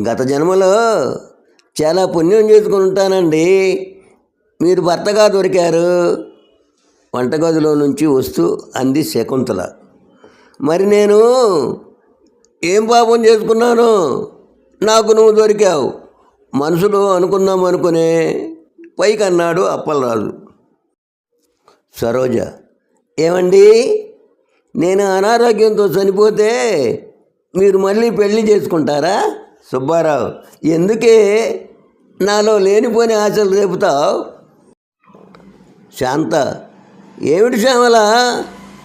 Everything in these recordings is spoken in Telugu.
గత జన్మలో చాలా పుణ్యం చేసుకుని ఉంటానండి మీరు భర్తగా దొరికారు. వంటగదిలో నుంచి వస్తూ అంది శకుంతల. మరి నేను ఏం పాపం చేసుకున్నాను? నాకు నువ్వు దొరికావు. మనసులో అనుకుందాం అనుకునే పైకి అన్నాడు అప్పలరాజు. సరోజ ఏమండి? నేను అనారోగ్యంతో చనిపోతే మీరు మళ్ళీ పెళ్ళి చేసుకుంటారా? సుబ్బారావు ఎందుకే నాలో లేనిపోని ఆశలు రేపుతావు? శాంత ఏమిటి శ్యామల?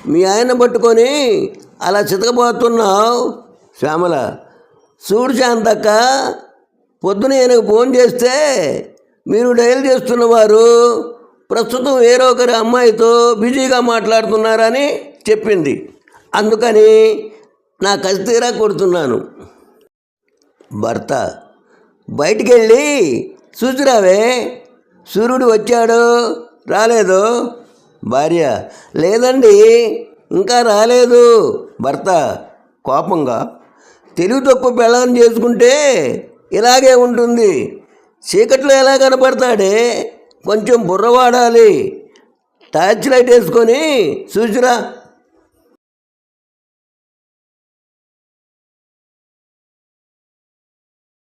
మీ ఆయన పట్టుకొని అలా చితకపోతున్నావు శ్యామల చూడు శాంతక్క పొద్దున ఆయనకు ఫోన్ చేస్తే మీరు డయల్ చేస్తున్నవారు ప్రస్తుతం వేరొకరి అమ్మాయితో బిజీగా మాట్లాడుతున్నారని చెప్పింది. అందుకని నా కసి తీరా కొడుతున్నాను. భర్త బయటికి వెళ్ళి చూసిరావే సూర్యుడు వచ్చాడు రాలేదు? భార్య లేదండి ఇంకా రాలేదు. భర్త కోపంగా తెలివి తక్కువ పెళ్ళాన్ని చేసుకుంటే ఇలాగే ఉంటుంది. చీకట్లో ఎలా కనపడతాడే? కొంచెం బుర్ర వాడాలి. టార్చ్ లైట్ వేసుకొని చూసిరా.